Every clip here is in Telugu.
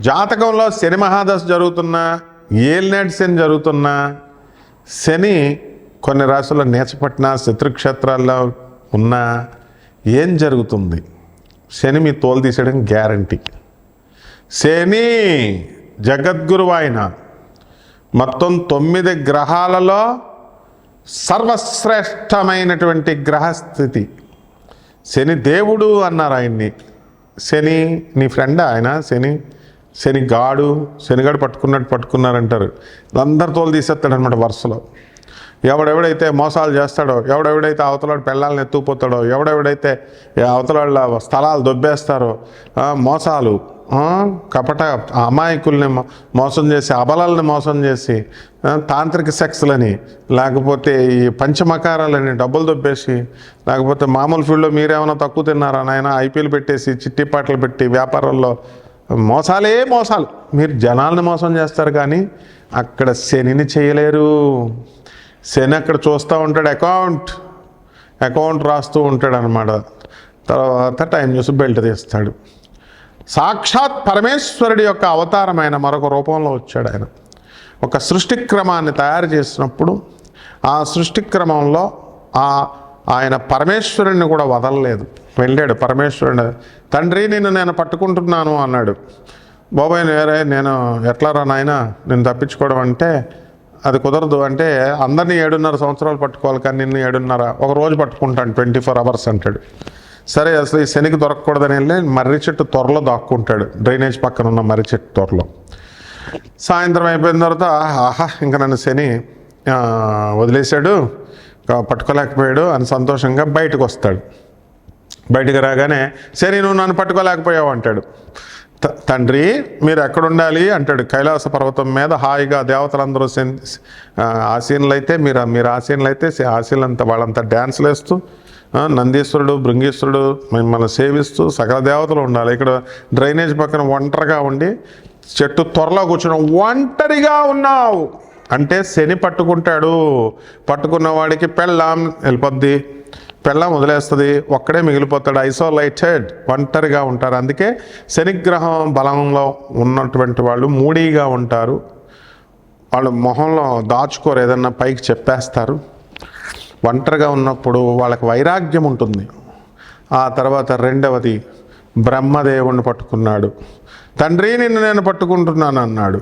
జాతకంలో శని మహాదశ జరుగుతున్నా ఏలినాటి శని జరుగుతున్నా శని కొన్ని రాశుల్లో నేచపట్టిన శత్రుక్షేత్రాల్లో ఉన్నా ఏం జరుగుతుంది? శని మీ తోలు తీసేయడం గ్యారంటీ. శని జగద్గురువు ఆయన మొత్తం తొమ్మిది గ్రహాలలో సర్వశ్రేష్టమైనటువంటి గ్రహస్థితి. శని దేవుడు అన్నారు ఆయన్ని. శని నీ ఫ్రెండ్ ఆయన? శని శని గాడు శనిగాడు పట్టుకున్నట్టు పట్టుకున్నారంటారు. అందరు తోలు తీసేస్తాడు అనమాట వరుసలో. ఎవడెవడైతే మోసాలు చేస్తాడో ఎవడెవడైతే అవతలాడు పెళ్ళాలను ఎత్తుకుపోతాడో ఎవడెవడైతే అవతలాళ్ళ స్థలాలు దొబ్బేస్తారో మోసాలు కపట అమాయకుల్ని మోసం చేసి అబలాలని మోసం చేసి తాంత్రిక సెక్స్లని లేకపోతే ఈ పంచమకారాలని డబ్బులు దొబ్బేసి లేకపోతే మామూలు ఫీల్డ్లో మీరేమైనా తక్కువ తిన్నారా? నాయన ఐపీఎల్ పెట్టేసి చిట్టి పాటలు పెట్టి వ్యాపారాల్లో మోసాలే మోసాలు. మీరు జనాలను మోసం చేస్తారు కానీ అక్కడ శనిని చేయలేరు. శని అక్కడ చూస్తూ ఉంటాడు అకౌంట్ అకౌంట్ రాస్తూ ఉంటాడు అనమాట తర్వాత టైం చూసి బెల్ట్ తీస్తాడు. సాక్షాత్ పరమేశ్వరుడి యొక్క అవతారమైన మరొక రూపంలో వచ్చాడు ఆయన. ఒక సృష్టి క్రమాన్ని తయారు చేసినప్పుడు ఆ సృష్టి క్రమంలో ఆ ఆయన పరమేశ్వరుడిని కూడా వదలలేదు. వెళ్ళాడు పరమేశ్వరుడు. తండ్రి నిన్ను నేను పట్టుకుంటున్నాను అన్నాడు. బాబాయ్ వేరే నేను ఎట్లా రా నాయన నేను తప్పించుకోవడం అంటే అది కుదరదు. అంటే అందరినీ ఏడున్నర సంవత్సరాలు పట్టుకోవాలి కానీ నిన్ను ఏడున్నర ఒక రోజు పట్టుకుంటాను ట్వంటీ ఫోర్ అవర్స్ అంటాడు. సరే అసలు ఈ శనికి దొరకకూడదని వెళ్ళి మర్రి చెట్టు త్వరలో దాక్కుంటాడు. డ్రైనేజ్ పక్కన ఉన్న మర్రి చెట్టు త్వరలో. సాయంత్రం అయిపోయిన తర్వాత ఆహా ఇంకా నన్ను శని వదిలేశాడు పట్టుకోలేకపోయాడు అని సంతోషంగా బయటకు వస్తాడు. బయటికి రాగానే సరే నువ్వు నన్ను పట్టుకోలేకపోయావు అంటాడు. "త- తండ్రి మీరు ఎక్కడుండాలి? అంటాడు. కైలాస పర్వతం మీద హాయిగా దేవతలందరూ సెన్- ఆసీనులు అయితే మీరు మీరు ఆసీనులు అయితే ఆసీనులంతా వాళ్ళంతా డ్యాన్స్లు వేస్తూ నందీశ్వరుడు భృంగీశ్వరుడు మిమ్మల్ని సేవిస్తూ సకల దేవతలు ఉండాలి. ఇక్కడ డ్రైనేజ్ పక్కన ఒంటరిగా ఉండి చెట్టు త్వరలో కూర్చుని ఒంటరిగా ఉన్నావు. అంటే శని పట్టుకుంటాడు. పట్టుకున్న వాడికి పెళ్ళాం వెళ్ళిపోద్ది. పెళ్ళం వదిలేస్తుంది ఒక్కడే మిగిలిపోతాడు ఐసోలేటెడ్ ఒంటరిగా ఉంటారు. అందుకే శనిగ్రహం బలంలో ఉన్నటువంటి వాళ్ళు మూడీగా ఉంటారు. వాళ్ళు మొహంలో దాచుకోరు ఏదన్నా పైకి చెప్పేస్తారు. ఒంటరిగా ఉన్నప్పుడు వాళ్ళకి వైరాగ్యం ఉంటుంది. ఆ తర్వాత రెండవది బ్రహ్మదేవుణ్ణి పట్టుకున్నాడు. తండ్రి నిన్ను నేను పట్టుకుంటున్నాను అన్నాడు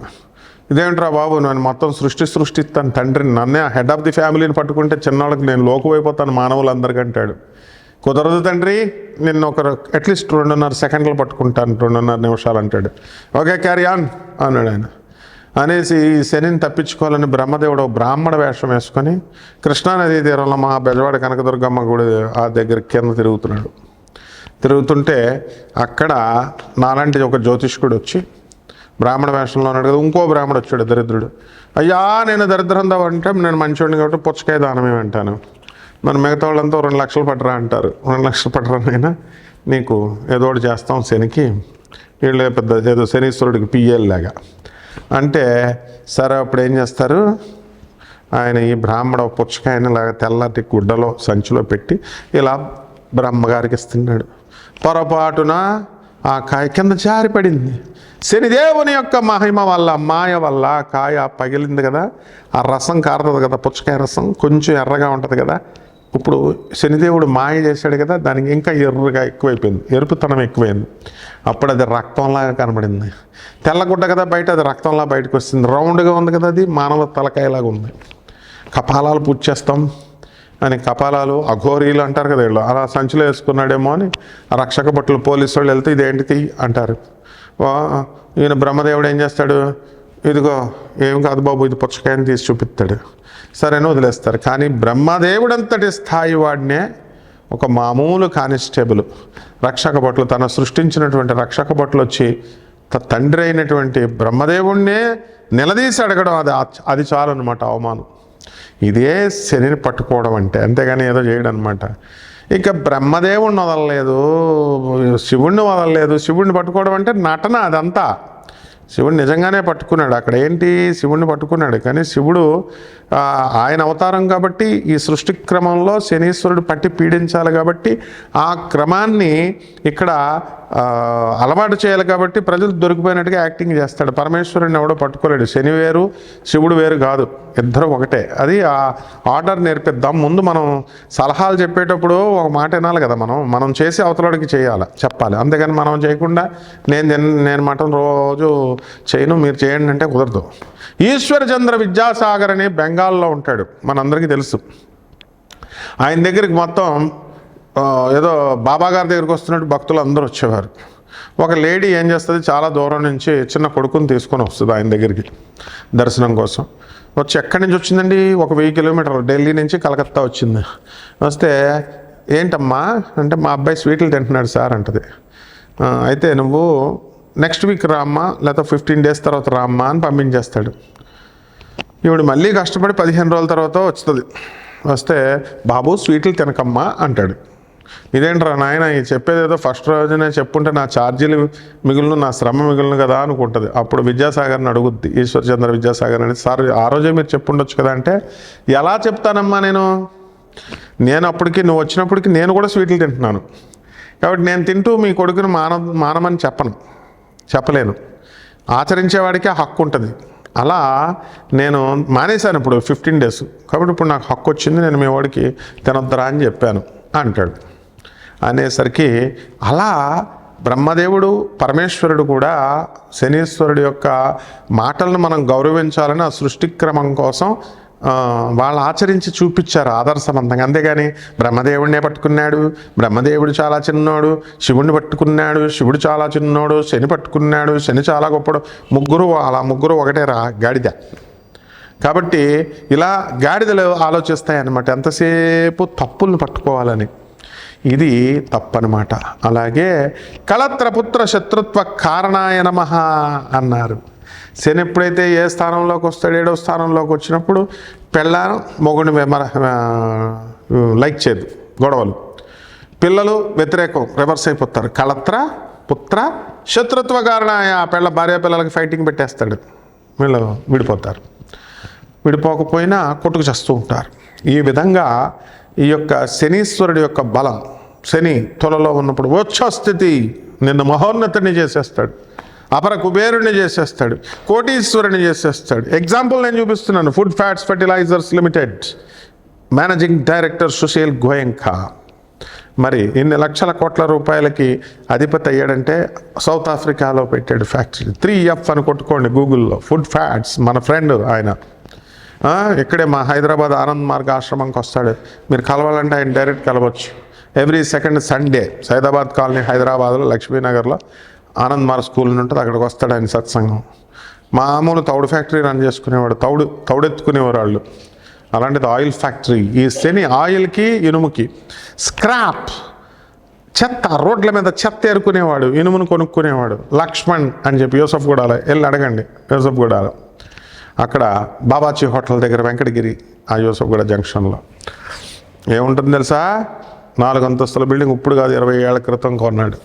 ఇదేంట్రా బాబు నేను మొత్తం సృష్టి సృష్టిస్తాను తండ్రిని నన్నే హెడ్ ఆఫ్ ది ఫ్యామిలీని పట్టుకుంటే చిన్నవాళ్ళకి నేను లోకువైపోతాను మానవులందరికంటాడు. కుదరదు తండ్రి నిన్ను ఒక అట్లీస్ట్ రెండున్నర సెకండ్లు పట్టుకుంటాను రెండున్నర నిమిషాలు అంటాడు ఓకే క్యారీ ఆన్ అన్నాడు ఆయన. అనేసి ఈ శనిని తప్పించుకోవాలని బ్రహ్మదేవుడు బ్రాహ్మణ వేషం వేసుకొని కృష్ణానదీ తీరంలో మా బెజవాడ కనకదుర్గమ్మ గుడి ఆ దగ్గర కింద తిరుగుతున్నాడు. తిరుగుతుంటే అక్కడ నాలాంటి ఒక జ్యోతిష్కుడు వచ్చి బ్రాహ్మణ వేషంలో ఉన్నాడు కదా ఇంకో బ్రాహ్మడు వచ్చాడు దరిద్రుడు. అయ్యా నేను దరిద్రం అంటే నేను మంచివాడిని కాబట్టి పుచ్చకాయ దానమే అంటాను మరి మిగతా వాళ్ళంతా రెండు లక్షలు పట్టరా అంటారు. రెండు లక్షలు పట్టరానైనా నీకు ఏదో ఒకటి చేస్తాం శనికి. వీళ్ళు పెద్ద ఏదో శనీశ్వరుడికి పియ్యేలు లాగా. అంటే సరే అప్పుడు ఏం చేస్తారు? ఆయన ఈ బ్రాహ్మణ పుచ్చకాయని లాగా తెల్లటి గుడ్డలో సంచిలో పెట్టి ఇలా బ్రహ్మగారికి ఇస్తున్నాడు. పొరపాటున ఆ కాయ కింద జారిపడింది. శనిదేవుని యొక్క మహిమ వల్ల మాయ వల్ల కాయ పగిలింది కదా ఆ రసం కారుతుంది కదా పుచ్చకాయ రసం కొంచెం ఎర్రగా ఉంటుంది కదా ఇప్పుడు శనిదేవుడు మాయ చేశాడు కదా దానికి ఇంకా ఎర్రగా ఎక్కువైపోయింది ఎరుపుతనం ఎక్కువైంది. అప్పుడు అది రక్తంలాగా కనబడింది. తెల్లగుడ్డ కదా బయట అది రక్తంలా బయటకు వస్తుంది. రౌండ్గా ఉంది కదా అది మానవ తలకాయలాగా ఉంది. కపాలాలు పూజ చేస్తాం. అని కపాలాలు అఘోరీలు అంటారు కదా వీళ్ళు అలా సంచిలో వేసుకున్నాడేమో అని రక్షక బట్టలు పోలీసు వాళ్ళు వెళ్తే ఇదేంటిది అంటారు. ఈయన బ్రహ్మదేవుడు ఏం చేస్తాడు? ఇదిగో ఏం కాదు బాబు ఇది పుచ్చకాయని తీసి చూపిస్తాడు. సరేని వదిలేస్తారు. కానీ బ్రహ్మదేవుడంతటి స్థాయి వాడినే ఒక మామూలు కానిస్టేబుల్ రక్షక భటులు తన సృష్టించినటువంటి రక్షక భటులు వచ్చి తండ్రి అయినటువంటి బ్రహ్మదేవుణ్ణే నిలదీసి అడగడం అది అది చాలు అనమాట అవమానం. ఇదే శనిని పట్టుకోవడం అంటే అంతేగాని ఏదో చేయడం అనమాట ఇక బ్రహ్మదేవుణ్ణి వదలలేదు శివుణ్ణి వదలలేదు. శివుణ్ణి పట్టుకోవడం అంటే నటన అదంతా. శివుడు నిజంగానే పట్టుకున్నాడు. అక్కడ ఏంటి? శివుణ్ణి పట్టుకున్నాడు. కానీ శివుడు ఆయన అవతారం కాబట్టి ఈ సృష్టి క్రమంలో శనీశ్వరుడు పట్టి పీడించాలి కాబట్టి ఆ క్రమాన్ని ఇక్కడ అలవాటు చేయాలి కాబట్టి ప్రజలు దొరికిపోయినట్టుగా యాక్టింగ్ చేస్తాడు. పరమేశ్వరుని ఎవడో పట్టుకోలేడు. శని వేరు శివుడు వేరు కాదు. ఇద్దరు ఒకటే. అది ఆ ఆర్డర్ నేర్పిద్దాం. ముందు మనం సలహాలు చెప్పేటప్పుడు ఒక మాట వినాలి కదా మనం. మనం చేసి అవతలడికి చేయాలి చెప్పాలి. అంతేగాని మనం చేయకుండా నేను నేను మటన్ రోజు చేయను మీరు చేయండి అంటే కుదరదు. ఈశ్వరచంద్ర విద్యాసాగర్ అని బెంగాల్లో ఉంటాడు. మనందరికీ తెలుసు. ఆయన దగ్గరికి మొత్తం ఏదో బాబా గారి దగ్గరికి వస్తున్నట్టు భక్తులు అందరూ వచ్చేవారు. ఒక లేడీ ఏం చేస్తుంది? చాలా దూరం నుంచి చిన్న కొడుకుని తీసుకొని వస్తుంది ఆయన దగ్గరికి దర్శనం కోసం. వచ్చి ఎక్కడి నుంచి వచ్చిందండి? ఒక వెయ్యి కిలోమీటర్లు ఢిల్లీ నుంచి కలకత్తా వచ్చింది. వస్తే ఏంటమ్మా? అంటే మా అబ్బాయి స్వీట్లు తింటున్నాడు సార్ అంటది. అయితే నువ్వు నెక్స్ట్ వీక్ రామ్మా లేకపోతే ఫిఫ్టీన్ డేస్ తర్వాత రామ్మా అని పంపించేస్తాడు. ఇవిడు మళ్ళీ కష్టపడి పదిహేను రోజుల తర్వాత వస్తుంది. వస్తే బాబు స్వీట్లు తినకమ్మా అంటాడు. ఇదేంట్రా నాయన ఈ చెప్పేది ఏదో ఫస్ట్ రోజునే చెప్పుంటే నా ఛార్జీలు మిగులును నా శ్రమ మిగులును కదా అనుకుంటుంది. అప్పుడు విద్యాసాగర్ని అడుగుద్ది ఈశ్వర్చంద్ర విద్యాసాగర్ అని. సార్ ఆ రోజే మీరు చెప్పుండొచ్చు కదా అంటే ఎలా చెప్తానమ్మా నేను? నేను అప్పటికి నువ్వు వచ్చినప్పటికి నేను కూడా స్వీట్లు తింటున్నాను. కాబట్టి నేను తింటూ మీ కొడుకుని మాన మానమని చెప్పను. చెప్పలేను. ఆచరించేవాడికే ఆ హక్కు ఉంటుంది. అలా నేను మానేశాను ఇప్పుడు ఫిఫ్టీన్ డేస్. కాబట్టి ఇప్పుడు నాకు హక్కు వచ్చింది నేను మీ వాడికి తినొద్దరా అని చెప్పాను అంటాడు. అనేసరికి అలా బ్రహ్మదేవుడు పరమేశ్వరుడు కూడా శనీశ్వరుడు యొక్క మాటలను మనం గౌరవించాలని ఆ సృష్టి క్రమం కోసం వాళ్ళు ఆచరించి చూపించారు ఆదర్శవంతంగా. అంతేగాని బ్రహ్మదేవుడినే పట్టుకున్నాడు బ్రహ్మదేవుడు చాలా చిన్నోడు శివుడిని పట్టుకున్నాడు శివుడు చాలా చిన్నోడు శని పట్టుకున్నాడు శని చాలా గొప్పడు ముగ్గురు అలా ముగ్గురు ఒకటే రా గాడిద. కాబట్టి ఇలా గాడిదలు ఆలోచిస్తాయి అన్నమాట ఎంతసేపు తప్పులను పట్టుకోవాలని. ఇది తప్పనమాట. అలాగే కళత్రపుత్ర శత్రుత్వ కారణాయ నమ అన్నారు. శని ఎప్పుడైతే ఏ స్థానంలోకి వస్తాడు ఏడో స్థానంలోకి వచ్చినప్పుడు పెళ్ళాను మొగుడు మెమర లైక్ చేయదు గొడవలు. పిల్లలు వ్యతిరేకం రివర్స్ అయిపోతారు. కళత్ర పుత్ర శత్రుత్వ కారణాయ పెళ్ళ భార్య పిల్లలకి ఫైటింగ్ పెట్టేస్తాడు. వీళ్ళు విడిపోతారు. విడిపోకపోయినా కొట్టుకు చేస్తూ ఉంటారు. ఈ విధంగా ఈ యొక్క శనీశ్వరుడి యొక్క బలం శని త్వరలో ఉన్నప్పుడు స్థితి నిన్ను మహోన్నతిని చేసేస్తాడు అపర కుబేరుని చేసేస్తాడు కోటీశ్వరుని చేసేస్తాడు. ఎగ్జాంపుల్ నేను చూపిస్తున్నాను food fats fertilisers limited managing director Sushil Goenka మరి ఇన్ని లక్షల కోట్ల రూపాయలకి అధిపతి అయ్యాడంటే సౌత్ ఆఫ్రికాలో పెట్టాడు ఫ్యాక్టరీ త్రీ ఎఫ్ అని కొట్టుకోండి గూగుల్లో ఫుడ్ ఫ్యాట్స్ మన ఫ్రెండ్ ఆయన. ఇక్కడే మా హైదరాబాద్ ఆనంద్ మార్గ ఆశ్రమంకి వస్తాడు. మీరు కలవాలంటే ఆయన డైరెక్ట్ కలవచ్చు. Every second Sunday Saidabad colony హైదరాబాద్లో లక్ష్మీనగర్లో ఆనంద్ మార్గ్ స్కూల్ నుండి ఉంటుంది. అక్కడికి వస్తాడు ఆయన సత్సంగం. మామూలు తౌడు ఫ్యాక్టరీ రన్ చేసుకునేవాడు. తౌడు తౌడెత్తుకునేవారు వాళ్ళు. అలాంటిది ఆయిల్ ఫ్యాక్టరీ. ఈ శని ఆయిల్కి ఇనుముకి స్క్రాప్ చెత్త రోడ్ల మీద చెత్త ఏరుకునేవాడు. ఇనుమును కొనుక్కునేవాడు. లక్ష్మణ్ అని చెప్పి యూసఫ్ గూడాల వెళ్ళి అడగండి. యూసఫ్ గూడాల. అక్కడ బాబాజీ హోటల్ దగ్గర వెంకటగిరి ఆ యూసఫ్ గూడ జంక్షన్లో. ఏముంటుంది తెలుసా? నాలుగు అంతస్తుల బిల్డింగ్ ఇప్పుడు కాదు ఇరవై ఏళ్ళ క్రితం కొన్నాడు.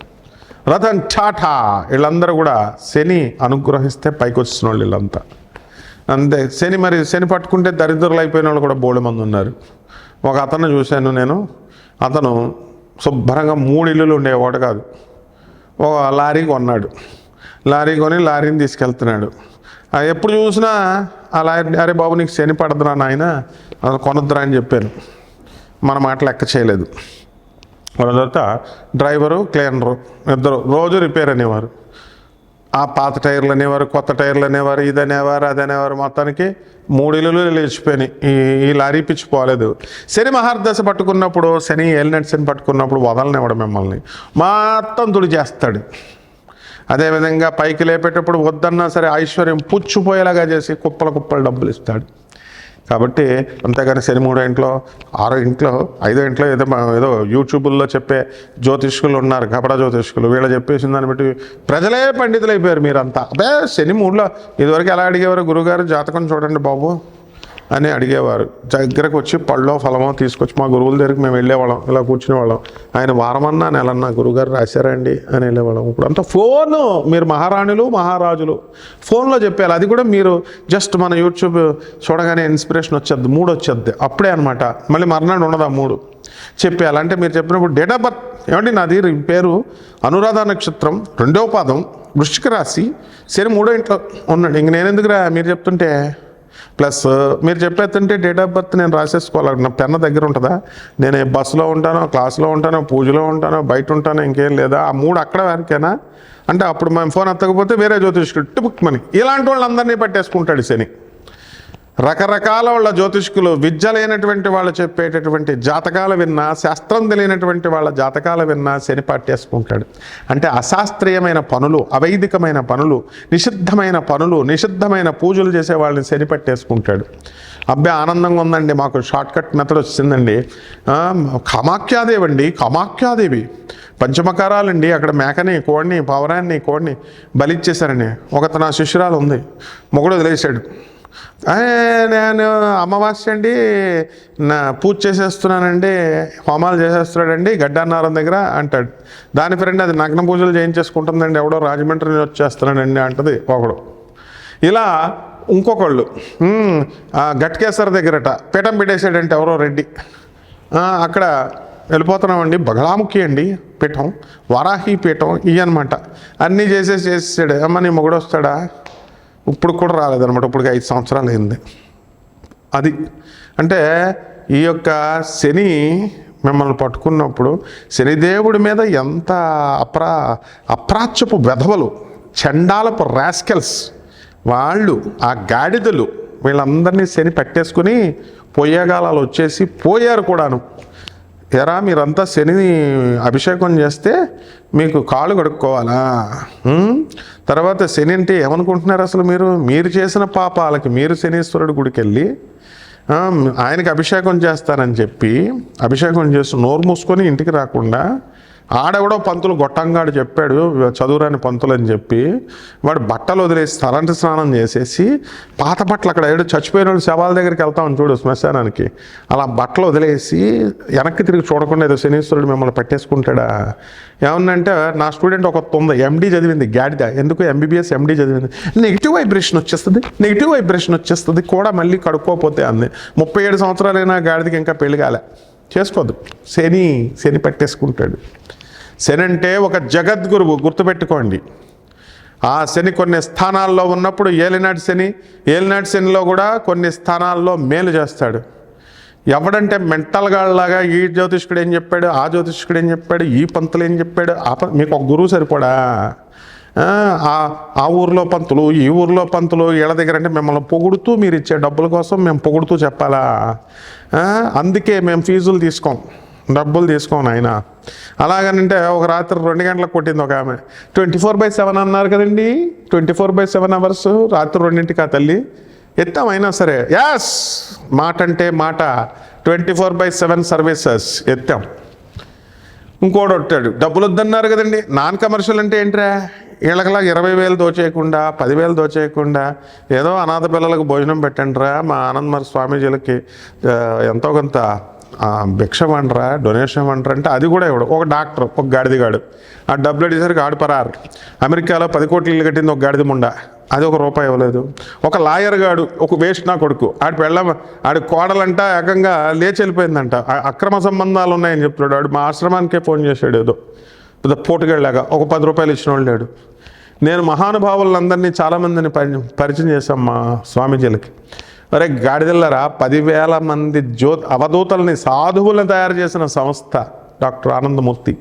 రతన్ టాటా! వీళ్ళందరూ కూడా శని అనుగ్రహిస్తే పైకి వచ్చిన వాళ్ళు వీళ్ళంతా. అంతే శని మరి శని పట్టుకుంటే దరిద్రులు అయిపోయిన వాళ్ళు కూడా బోడు మంది ఉన్నారు. ఒక అతను చూశాను నేను. అతను శుభ్రంగా మూడు ఇల్లులు ఉండేవాడు కాదు. ఒక లారీ కొన్నాడు. లారీ కొని లారీని తీసుకెళ్తున్నాడు. ఎప్పుడు చూసినా అలా అరే బాబు నీకు శని పడదురా నాయన అది కొనద్దురా అని చెప్పాను. మన మాట లెక్క చేయలేదు. వాళ్ళ తర్వాత డ్రైవరు క్లీనరు ఇద్దరు రోజు రిపేర్ అనేవారు. ఆ పాత టైర్లు అనేవారు కొత్త టైర్లు అనేవారు ఇది అనేవారు అది అనేవారు. మొత్తానికి మూడు లేచిపోయినాయి. ఈ ఈ లారీ పిచ్చి పోలేదు. శని మహార్దశ పట్టుకున్నప్పుడు శని ఏలినట్ శని పట్టుకున్నప్పుడు వదలనివ్వడు మిమ్మల్ని. మొత్తం తుడి చేస్తాడు అదేవిధంగా పైకి లేపేటప్పుడు వద్దన్నా సరే ఐశ్వర్యం పుచ్చిపోయేలాగా చేసి కుప్పల కుప్పల డబ్బులు ఇస్తాడు. కాబట్టి అంతేగాని శని మూడో ఇంట్లో ఆరో ఇంట్లో ఐదో ఇంట్లో ఏదో ఏదో యూట్యూబుల్లో చెప్పే జ్యోతిష్కులు ఉన్నారు కపడ జ్యోతిష్కులు. వీళ్ళు చెప్పేసిన దాన్ని బట్టి ప్రజలే పండితులు అయిపోయారు మీరంతా. అదే శని మూడులో ఇదివరకు ఎలా అడిగేవారు గురుగారు? జాతకం చూడండి బాబు. అని అడిగేవారు. దగ్గరకు వచ్చి పళ్ళో ఫలమో తీసుకొచ్చి మా గురువుల దగ్గరికి మేము వెళ్ళేవాళ్ళం. ఇలా కూర్చునేవాళ్ళం. ఆయన వారమన్నా నెలన్నా గురుగారు రాశారండి అని వెళ్ళేవాళ్ళం. ఇప్పుడు అంతా ఫోను. మీరు మహారాణులు మహారాజులు. ఫోన్లో చెప్పారు అది కూడా మీరు జస్ట్ మన యూట్యూబ్ చూడగానే ఇన్స్పిరేషన్ వచ్చేది మూడు వచ్చేది. అప్పుడే అనమాట మళ్ళీ మర్నాడు ఉండదు ఆ మూడు? చెప్పేయాలి. అంటే మీరు చెప్పినప్పుడు డేట్ ఆఫ్ బర్త్. ఏమండి నాది? పేరు అనురాధ నక్షత్రం రెండవ పాదం వృష్టిక రాశి. శని మూడో ఇంట్లో ఉన్నాడు. ఇంక నేను ఎందుకురా మీరు చెప్తుంటే ప్లస్ మీరు చెప్పేస్తుంటే డేట్ ఆఫ్ బర్త్ నేను రాసేసుకోవాలి నా పెన్న దగ్గర ఉంటుందా? నేను బస్సులో ఉంటానో క్లాస్లో ఉంటానో పూజలో ఉంటానో బయట ఉంటానో ఇంకేం లేదా? ఆ మూడు అక్కడ వారికేనా? అంటే అప్పుడు మేము ఫోన్ ఎత్తకపోతే వేరే జ్యోతిష్కుడు టిపుక్ మని. ఇలాంటి వాళ్ళందరినీ పట్టేసుకుంటాడు శని. రకరకాల వాళ్ళ జ్యోతిష్కులు విద్య లేనటువంటి వాళ్ళు చెప్పేటటువంటి జాతకాలు విన్నా శాస్త్రం తెలియనటువంటి వాళ్ళ జాతకాలు విన్నా శని పట్టేసుకుంటాడు అంటే అశాస్త్రీయమైన పనులు అవైదికమైన పనులు నిషిద్ధమైన పనులు నిషిద్ధమైన పూజలు చేసే వాళ్ళని శని పట్టేసుకుంటాడు అబ్బాయి ఆనందంగా ఉందండి. మాకు షార్ట్ కట్ మెథడ్ వచ్చిందండి. కమాఖ్యాదేవి కామాఖ్యాదేవి అండి కామాఖ్యాదేవి. పంచమకారాలండి. అక్కడ మేకని కోడిని పవరాన్ని కోడిని బలిచ్చేశారండి ఒకతన శిష్యురాలు ఉంది. మొగుడు వదిలేశాడు. నేను అమావాస్య అండి నా పూజ చేసేస్తున్నానండి హోమాలు చేసేస్తున్నాడండి గడ్డన్నారం దగ్గర అంటాడు. దాని ఫ్రెండ్ అది నగ్న పూజలు చేయించేసుకుంటుందండి ఎవడో రాజమండ్రి నుంచి వచ్చేస్తున్నాడండి అంటది ఒకడు. ఇలా ఇంకొకళ్ళు గట్కేశ్వర దగ్గరట పీఠం పెట్టేసాడంటే ఎవరో రెడ్డి. అక్కడ వెళ్ళిపోతున్నామండి బగలాముఖి అండి పీఠం వారాహి పీఠం ఇవి అనమాట అన్నీ చేసేసి చేసేసాడు అమ్మ నీ మొగుడు వస్తాడా ఇప్పుడు కూడా రాలేదన్నమాట. ఇప్పుడు ఐదు సంవత్సరాలు అయింది. అది అంటే ఈ యొక్క శని మిమ్మల్ని పట్టుకున్నప్పుడు శనిదేవుడి మీద ఎంత అప్రా అప్రాచ్యపు వెధవలు చండాలపు రాస్కెల్స్ వాళ్ళు ఆ గాడిదలు వీళ్ళందరినీ శని పెట్టేసుకుని పొయ్యేగాలాలు వచ్చేసి పోయారు కూడాను. ఎరా మీరంతా శనిని అభిషేకం చేస్తే మీకు కాళ్ళు కడుక్కోవాలా? తర్వాత శని అంటే ఏమనుకుంటున్నారు అసలు మీరు? మీరు చేసిన పాపాలకి మీరు శనీశ్వరుడి గుడికి వెళ్ళి ఆయనకి అభిషేకం చేస్తారని చెప్పి అభిషేకం చేసి నోరు మూసుకొని ఇంటికి రాకుండా ఆడెవడో పంతులు గొట్టంగాడు చెప్పాడు చదువురాని పంతులు అని చెప్పి వాడు బట్టలు వదిలేసి తలంటి స్నానం చేసేసి పాత బట్టలు అక్కడ ఏడు చచ్చిపోయిన శవాల దగ్గరికి వెళ్తామని చూడు శ్మశానానికి. అలా బట్టలు వదిలేసి వెనక్కి తిరిగి చూడకుండా ఏదో శనీశ్వరుడు మిమ్మల్ని పెట్టేసుకుంటాడా? ఏమన్నంటే నా స్టూడెంట్ ఒక తొంద ఎండి చదివింది గాడిద. ఎందుకు ఎంబీబీఎస్ ఎండి చదివింది? నెగిటివ్ వైబ్రేషన్ వచ్చేస్తుంది నెగిటివ్ వైబ్రేషన్ వచ్చేస్తుంది కూడా మళ్ళీ కడుక్కోపోతే అంది. ముప్పై ఏడు సంవత్సరాలైనా గాడిదకి ఇంకా పెళ్ళి కాలే. చేసుకోదు. శని శని పెట్టేసుకుంటాడు. శని అంటే ఒక జగద్గురువు గుర్తుపెట్టుకోండి. ఆ శని కొన్ని స్థానాల్లో ఉన్నప్పుడు ఏలినాటి శని ఏలినాటి శనిలో కూడా కొన్ని స్థానాల్లో మేలు చేస్తాడు. ఎవడంటే మెంటల్గాళ్ళలాగా ఈ జ్యోతిష్కుడు ఏం చెప్పాడు ఆ జ్యోతిష్కుడు ఏం చెప్పాడు ఈ పంతులు ఏం చెప్పాడు ఆ ప- మీకు ఒక గురువు సరిపోడా? ఆ, ఊర్లో పంతులు ఈ ఊర్లో పంతులు వీళ్ళ దగ్గర అంటే మిమ్మల్ని పొగుడుతూ మీరు ఇచ్చే డబ్బుల కోసం మేము పొగుడుతూ చెప్పాలా? అందుకే మేము ఫీజులు తీసుకోం డబ్బులు తీసుకోను ఆయన అలాగనంటే ఒక రాత్రి రెండు గంటలకు కొట్టింది ఒక ఆమె. ట్వంటీ ఫోర్ బై సెవెన్ అన్నారు కదండి twenty four by seven hours రాత్రి రెండింటికి ఆ తల్లి ఎత్తాం అయినా సరే యాస్! మాట అంటే మాట twenty four by seven services ఎత్తాం. ఇంకోటి డబ్బులు వద్దన్నారు కదండి నాన్ కమర్షియల్ అంటే ఏంట్రా? వీళ్ళకలా ఇరవై వేలు దోచేయకుండా పదివేలు దోచేయకుండా ఏదో అనాథ పిల్లలకు భోజనం పెట్టండిరా మా ఆనందమర్ స్వామీజీలకి ఎంతో కొంత భిక్ష వండరా డొనేషన్ వండరా అంటే అది కూడా ఇవ్వడు. ఒక డాక్టర్ ఒక గాడిదిగాడు. ఆ డబ్బులు అడిగేసరికి ఆడు పరారు. అమెరికాలో పది కోట్లు ఇల్లు కట్టింది ఒక గాడిద ముండ. అది ఒక రూపాయి ఇవ్వలేదు. ఒక లాయర్ గాడు ఒక వేస్ట్ నా కొడుకు. ఆడి పెళ్ళ ఆడి కోడలంట ఏకంగా లేచి వెళ్ళిపోయిందంట. అక్రమ సంబంధాలు ఉన్నాయని చెప్తున్నాడు. ఆడు మా ఆశ్రమానికే ఫోన్ చేశాడు ఏదో. లేదా పోటుగాళ్ళలాగా ఒక పది రూపాయలు ఇచ్చిన వాళ్ళు లేడు. నేను మహానుభావులందరినీ చాలామందిని పరి పరిచయం చేశాం మా స్వామీజీలకి. అరే గాడిదల్లరా పదివేల మంది జ్యో అవధూతల్ని సాధువులను తయారు చేసిన సంస్థ డాక్టర్ ఆనందమూర్తి.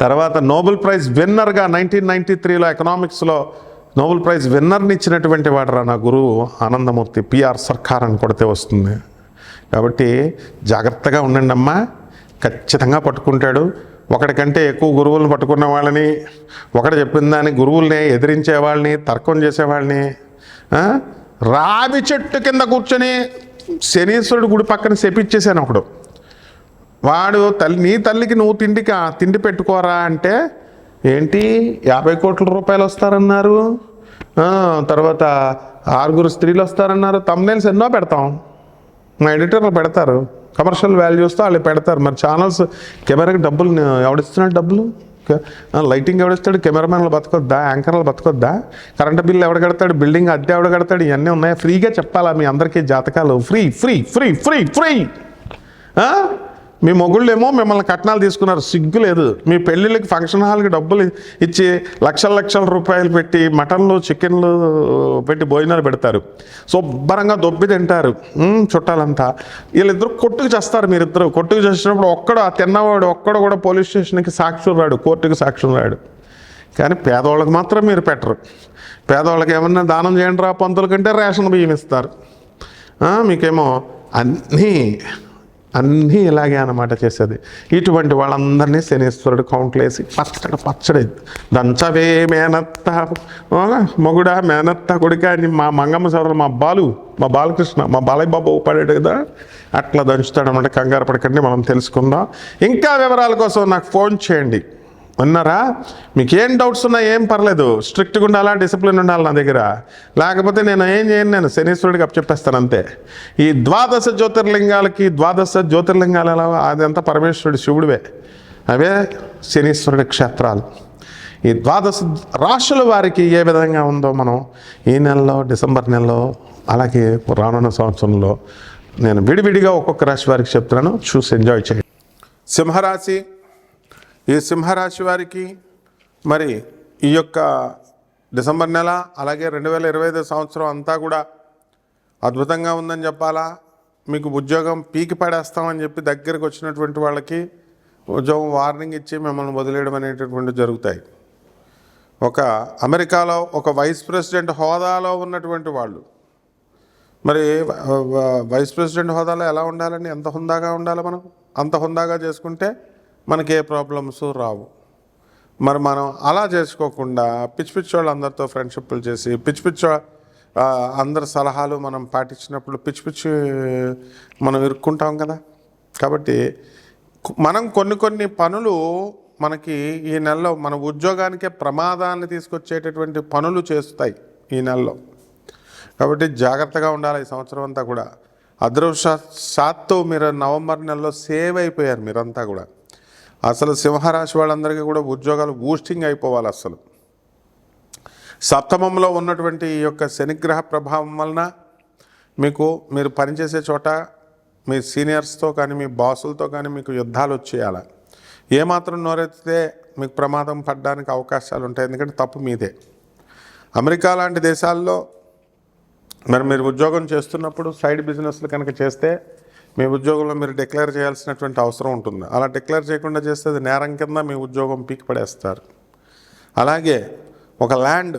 తర్వాత నోబెల్ ప్రైజ్ విన్నర్గా నైన్టీన్ నైన్టీ త్రీలో ఎకనామిక్స్లో నోబెల్ ప్రైజ్ విన్నర్ని ఇచ్చినటువంటి వాడరా నా గురువు ఆనందమూర్తి పిఆర్ సర్కార్ అని కొడితే వస్తుంది. కాబట్టి జాగ్రత్తగా ఉండండి అమ్మా ఖచ్చితంగా పట్టుకుంటాడు. ఒకటికంటే ఎక్కువ గురువులను పట్టుకున్న వాళ్ళని ఒకటి చెప్పిన దాన్ని గురువుల్ని ఎదిరించే వాళ్ళని తర్కం చేసేవాళ్ళని రావి చెట్టు కింద కూర్చొని శనీశ్వరుడు గుడి పక్కన శపించేసాను ఒకడు. వాడు తల్లి నీ తల్లికి నువ్వు తిండికి తిండి పెట్టుకోరా అంటే ఏంటి యాభై కోట్ల రూపాయలు వస్తారన్నారు. తర్వాత ఆరుగురు స్త్రీలు వస్తారన్నారు. తమ్నేల్స్ ఎన్నో పెడతాం. మా ఎడిటర్లు పెడతారు. కమర్షియల్ వాల్యూస్తో వాళ్ళు పెడతారు. మరి ఛానల్స్ కెమెరాకి డబ్బులు ఎవడిస్తున్నాడు డబ్బులు? లైటింగ్ ఎవడిస్తాడు? కెమెరామెన్లు బతకొద్దా? యాంకర్లు బతకొద్దా? కరెంటు బిల్లు ఎవడ కడతాడు? బిల్డింగ్ అద్దె ఎవడ కడతాడు? ఇవన్నీ ఉన్నాయా? ఫ్రీగా చెప్పాలా మీ అందరికీ జాతకాలు? Free free free free free మీ మొగుళ్ళేమో మిమ్మల్ని కట్నాలు తీసుకున్నారు సిగ్గు లేదు. మీ పెళ్ళిళ్ళకి ఫంక్షన్ హాల్కి డబ్బులు ఇచ్చి లక్షల లక్షల రూపాయలు పెట్టి మటన్లు చికెన్లు పెట్టి భోజనాలు పెడతారు. శుభ్రంగా దొబ్బి తింటారు. చుట్టాలంతా. వీళ్ళిద్దరు కొట్టుకు చేస్తారు మీరిద్దరు. కొట్టుకు చేసినప్పుడు ఒక్కడు ఆ తిన్నవాడు ఒక్కడు కూడా పోలీస్ స్టేషన్కి సాక్షులు రాడు కోర్టుకి సాక్షులు రాడు. కానీ పేదవాళ్ళకి మాత్రం మీరు పెట్టరు. పేదవాళ్ళకి ఏమన్నా దానం చేయండి రా పంతుల కంటే రేషన్ బియ్యం ఇస్తారు. మీకేమో అన్నీ అన్నీ ఇలాగే అన్నమాట చేసేది. ఇటువంటి వాళ్ళందరినీ శనీశ్వరుడు కౌంట్లేసి పచ్చడి పచ్చడి. దంచవే మేనత్త. మొగుడా మేనత్త కొడుక అని మా మంగమ్మ సోదరు మా బాలు మా బాలకృష్ణ మా బాలయ్య బాబు పడాడు కదా. అట్లా దంచుతాడు అనమాట కంగారు పడకండి మనం తెలుసుకుందాం. ఇంకా వివరాల కోసం నాకు ఫోన్ చేయండి. ఉన్నారా? మీకు ఏం డౌట్స్ ఉన్నా ఏం పర్లేదు. స్ట్రిక్ట్గా ఉండాలా? డిసిప్లిన్ ఉండాలి నా దగ్గర? లేకపోతే నేను ఏం చేయను? నేను శనీశ్వరుడికి చెప్పేస్తాను అంతే. ఈ ద్వాదశ జ్యోతిర్లింగాలకి ద్వాదశ జ్యోతిర్లింగాలు ఎలా అదంతా పరమేశ్వరుడు శివుడివే. అవే శనీశ్వరుడి క్షేత్రాలు. ఈ ద్వాదశ రాశుల వారికి ఏ విధంగా ఉందో మనం ఈ నెలలో డిసెంబర్ నెలలో అలాగే రానున్న సంవత్సరంలో నేను విడివిడిగా ఒక్కొక్క రాశి వారికి చెప్తున్నాను. చూసి ఎంజాయ్ చేయండి. సింహరాశి ఈ సింహరాశి వారికి మరి ఈ యొక్క డిసెంబర్ నెల అలాగే రెండు వేల ఇరవై ఐదు సంవత్సరం అంతా కూడా అద్భుతంగా ఉందని చెప్పాలా? మీకు ఉద్యోగం పీకి పడేస్తామని చెప్పి దగ్గరికి వచ్చినటువంటి వాళ్ళకి ఉద్యోగం వార్నింగ్ ఇచ్చి మిమ్మల్ని వదిలేయడం అనేటటువంటి జరుగుతాయి. ఒక అమెరికాలో ఒక వైస్ ప్రెసిడెంట్ హోదాలో ఉన్నటువంటి వాళ్ళు. మరి వైస్ ప్రెసిడెంట్ హోదాలో ఎలా ఉండాలని ఎంత హుందాగా ఉండాలి మనం? అంత హుందాగా చేసుకుంటే మనకి ఏ ప్రాబ్లమ్స్ రావు. మరి మనం అలా చేసుకోకుండా పిచ్చి పిచ్చి వాళ్ళు అందరితో ఫ్రెండ్షిప్లు చేసి పిచ్చి పిచ్చి అందరి సలహాలు మనం పాటించినప్పుడు పిచ్చి పిచ్చి మనం ఇరుక్కుంటాం కదా. కాబట్టి మనం కొన్ని కొన్ని పనులు మనకి ఈ నెలలో మన ఉద్యోగానికే ప్రమాదాన్ని తీసుకొచ్చేటటువంటి పనులు చేస్తాయి ఈ నెలలో. కాబట్టి జాగ్రత్తగా ఉండాలి ఈ సంవత్సరం అంతా కూడా. అదృష్టశాత్తు మీరు నవంబర్ నెలలో సేవ్ అయిపోయారు మీరంతా కూడా. అసలు సింహరాశి వాళ్ళందరికీ కూడా ఉద్యోగాలు బూస్టింగ్ అయిపోవాలి అసలు. సప్తమంలో ఉన్నటువంటి ఈ యొక్క శనిగ్రహ ప్రభావం వలన మీకు మీరు పనిచేసే చోట మీ సీనియర్స్తో కానీ మీ బాసులతో కానీ మీకు యుద్ధాలు వచ్చేయాలి. ఏమాత్రం నోరెత్తితే మీకు ప్రమాదం పడడానికి అవకాశాలు ఉంటాయి. ఎందుకంటే తప్పు మీదే. అమెరికా లాంటి దేశాల్లో మరి మీరు ఉద్యోగం చేస్తున్నప్పుడు సైడ్ బిజినెస్లు కనుక చేస్తే మీ ఉద్యోగంలో మీరు డిక్లేర్ చేయాల్సినటువంటి అవసరం ఉంటుంది. అలా డిక్లేర్ చేయకుండా చేస్తే అది నేరం కింద మీ ఉద్యోగం పీకి పడేస్తారు. అలాగే ఒక ల్యాండ్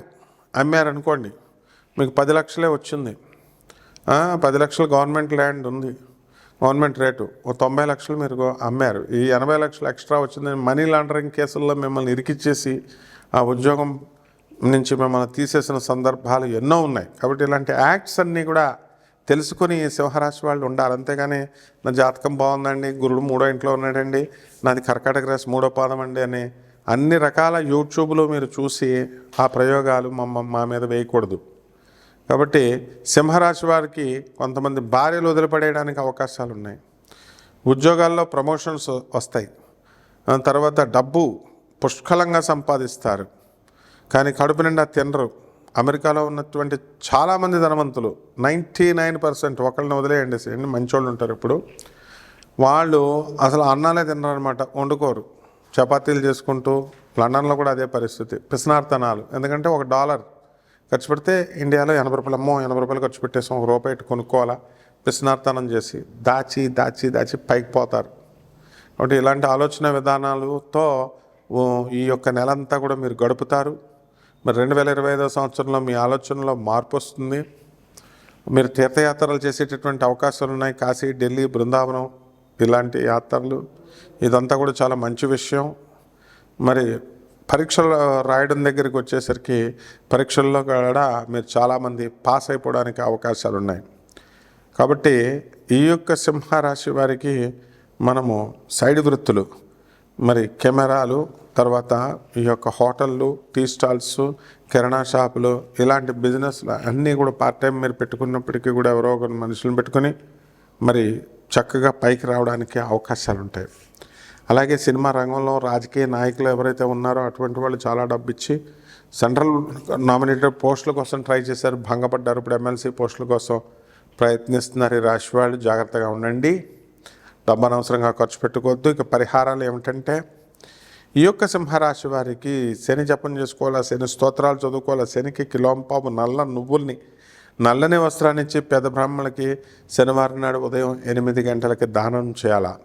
అమ్మారనుకోండి మీకు పది లక్షలే వచ్చింది. పది లక్షలు గవర్నమెంట్ ల్యాండ్ ఉంది. గవర్నమెంట్ రేటు ఓ తొంభై లక్షలు మీరు అమ్మారు. ఈ ఎనభై లక్షలు ఎక్స్ట్రా వచ్చింది మనీ లాండరింగ్ కేసుల్లో మిమ్మల్ని ఇరికిచ్చేసి ఆ ఉద్యోగం నుంచి మిమ్మల్ని తీసేసిన సందర్భాలు ఎన్నో ఉన్నాయి. కాబట్టి ఇలాంటి యాక్ట్స్ అన్నీ కూడా తెలుసుకొని సింహరాశి వాళ్ళు ఉండాలి. అంతేగాని నా జాతకం బాగుందండి గురుడు మూడో ఇంట్లో ఉన్నాడండి నాది కర్కాటక రాశి మూడో పాదం అండి అని అన్ని రకాల యూట్యూబ్లో మీరు చూసి ఆ ప్రయోగాలు మమ్మ మా మీద వేయకూడదు. కాబట్టి సింహరాశి వారికి కొంతమంది భార్యలు వదిలిపడేయడానికి అవకాశాలు ఉన్నాయి. ఉద్యోగాల్లో ప్రమోషన్స్ వస్తాయి. తర్వాత డబ్బు పుష్కలంగా సంపాదిస్తారు. కానీ కడుపు నిండా తినరు. అమెరికాలో ఉన్నటువంటి చాలామంది ధనవంతులు నైంటీ నైన్ పర్సెంట్ ఒకళ్ళని వదిలేయండి మంచి మంచోళ్ళు ఉంటారు ఇప్పుడు. వాళ్ళు అసలు అన్నాలే తినరనమాట వండుకోరు. చపాతీలు చేసుకుంటూ లండన్లో కూడా అదే పరిస్థితి పిసినార్తనాలు. ఎందుకంటే ఒక డాలర్ ఖర్చు పెడితే ఇండియాలో ఎనభై రూపాయలు అమ్మో ఎనభై రూపాయలు ఖర్చు పెట్టేసాం ఒక రూపాయి కొనుక్కోవాలా? పిసినార్తనం చేసి దాచి దాచి దాచి పైకి పోతారు. కాబట్టి ఇలాంటి ఆలోచన విధానాలతో ఈ యొక్క నెలంతా కూడా మీరు గడుపుతారు. మరి రెండు వేల ఇరవై ఐదో సంవత్సరంలో మీ ఆలోచనలో మార్పు వస్తుంది. మీరు తీర్థయాత్రలు చేసేటటువంటి అవకాశాలు ఉన్నాయి. కాశీ ఢిల్లీ బృందావనం ఇలాంటి యాత్రలు. ఇదంతా కూడా చాలా మంచి విషయం. మరి పరీక్షలు రాయడం దగ్గరికి వచ్చేసరికి పరీక్షల్లో కూడా మీరు చాలామంది పాస్ అయిపోవడానికి అవకాశాలు ఉన్నాయి. కాబట్టి ఈ యొక్క సింహరాశి వారికి మనము సైడ్ వృత్తులు మరి కెమెరాలు తర్వాత ఈ యొక్క హోటళ్ళు టీ స్టాల్స్ కిరాణా షాపులు ఇలాంటి బిజినెస్లు అన్నీ కూడా పార్ట్ టైం మీరు పెట్టుకున్నప్పటికీ కూడా ఎవరో ఒకరు మనుషులను పెట్టుకొని మరి చక్కగా పైకి రావడానికి అవకాశాలు ఉంటాయి. అలాగే సినిమా రంగంలో రాజకీయ నాయకులు ఎవరైతే ఉన్నారో అటువంటి వాళ్ళు చాలా డబ్బు ఇచ్చి సెంట్రల్ నామినేటెడ్ పోస్టుల కోసం ట్రై చేశారు. భంగపడ్డారు. ఇప్పుడు ఎమ్మెల్సీ పోస్టుల కోసం ప్రయత్నిస్తున్నారు. ఈ రాశి వాళ్ళు జాగ్రత్తగా ఉండండి. డబ్బు అనవసరంగా ఖర్చు పెట్టుకోవద్దు. ఇక పరిహారాలు ఏమిటంటే ఈ యొక్క సింహరాశి వారికి శని జపం చేసుకోవాలా శని స్తోత్రాలు చదువుకోవాలా శనికి కిలోంపాము నల్ల నువ్వుల్ని నల్లని వస్త్రాన్ని ఇచ్చి పెద్ద బ్రాహ్మణులకి శనివారం నాడు ఉదయం ఎనిమిది గంటలకి దానం చేయాలా?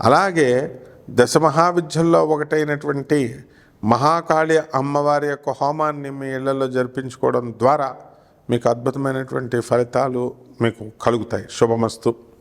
అలాగే దశ మహావిద్యల్లో ఒకటైనటువంటి మహాకాళి అమ్మవారి యొక్క హోమాన్ని మీ ఇళ్ళలో జరిపించుకోవడం ద్వారా మీకు అద్భుతమైనటువంటి ఫలితాలు మీకు కలుగుతాయి. శుభమస్తు.